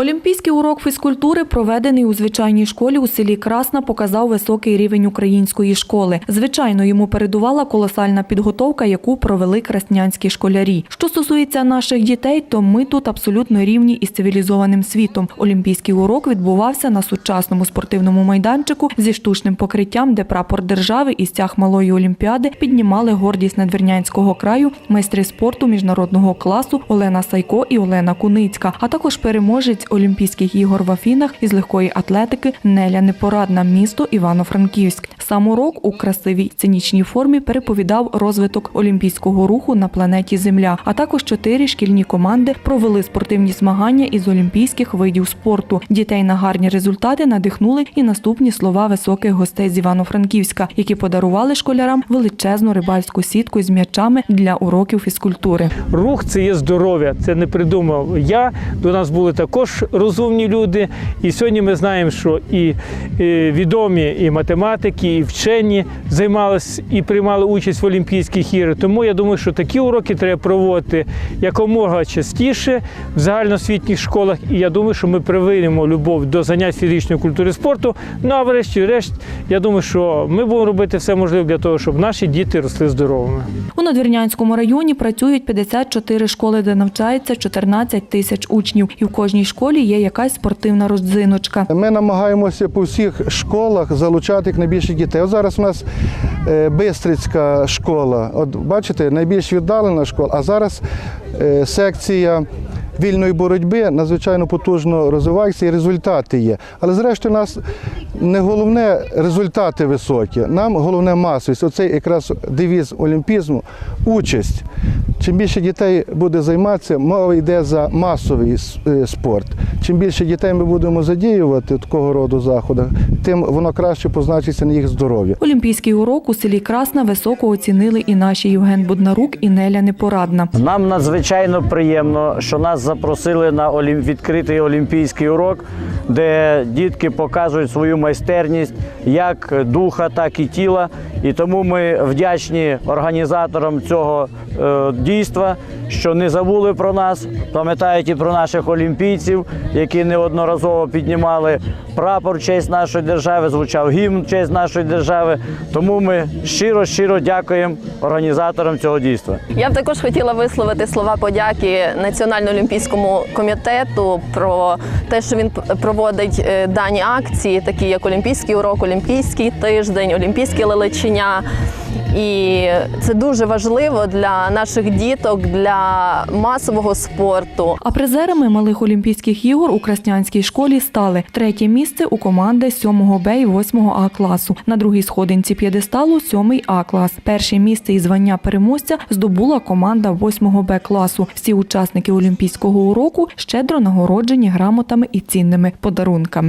Олімпійський урок фізкультури, проведений у звичайній школі у селі Красна, показав високий рівень української школи. Звичайно, йому передувала колосальна підготовка, яку провели краснянські школярі. Що стосується наших дітей, то ми тут абсолютно рівні із цивілізованим світом. Олімпійський урок відбувався на сучасному спортивному майданчику зі штучним покриттям, де прапор держави і стяг малої олімпіади піднімали гордість надвірнянського краю майстри спорту міжнародного класу Олена Сайко і Олена Куницька, а також переможець Олімпійських ігор в Афінах із легкої атлетики Неля Непорадна, місто Івано-Франківськ. Сам урок у красивій сценічній формі переповідав розвиток олімпійського руху на планеті Земля. А також чотири шкільні команди провели спортивні змагання із олімпійських видів спорту. Дітей на гарні результати надихнули і наступні слова високих гостей з Івано-Франківська, які подарували школярам величезну рибальську сітку з м'ячами для уроків фізкультури. Рух це є здоров'я, це не придумав я. До нас були також розумні люди. І сьогодні ми знаємо, що і відомі і математики, і вчені займалися і приймали участь в Олімпійських іграх. Тому я думаю, що такі уроки треба проводити якомога частіше в загальноосвітніх школах. І я думаю, що ми привинемо любов до занять фізичної культури спорту. Ну а врешті-решт, я думаю, що ми будемо робити все можливе для того, щоб наші діти росли здоровими. У Надвірнянському районі працюють 54 школи, де навчається 14 тисяч учнів. І в кожній школі є якась спортивна родзиночка. Ми намагаємося по всіх школах залучати як найбільше дітей. От зараз у нас е, Бистрицька школа. От бачите, найбільш віддалена школа, а зараз е, секція. Вільної боротьби надзвичайно потужно розвивається і результати є. Але зрештою, у нас не головне результати високі, нам головне масовість. Оцей якраз девіз олімпізму участь. Чим більше дітей буде займатися, мова йде за масовий е, спорт. Чим більше дітей ми будемо задіювати в такого роду заходах, тим воно краще позначиться на їх здоров'я. Олімпійський урок у селі Красна високо оцінили і наші Євген Буднарук і Неля Непорадна. Нам надзвичайно приємно, що нас запросили на відкритий олімпійський урок, де дітки показують свою майстерність як духа, так і тіла. І тому ми вдячні організаторам цього е, дійства, що не забули про нас, пам'ятають і про наших олімпійців, які неодноразово піднімали прапор честь нашої держави, звучав гімн честь нашої держави. Тому ми щиро щиро дякуємо організаторам цього дійства. Я б також хотіла висловити слова подяки Національному олімпійському комітету про те, що він проводить е, дані акції, такі як Олімпійський урок, Олімпійський тиждень, Олімпійське лелечення. І це дуже важливо для наших діток, для масового спорту. А призерами малих Олімпійських ігор у Краснянській школі стали третє місце у команди 7 Б і 8 А класу. На другій сходинці п'єдесталу 7 А клас. Перше місце і звання переможця здобула команда 8 Б класу. Всі учасники Олімпійського уроку щедро нагороджені грамотами і цінними подарунками.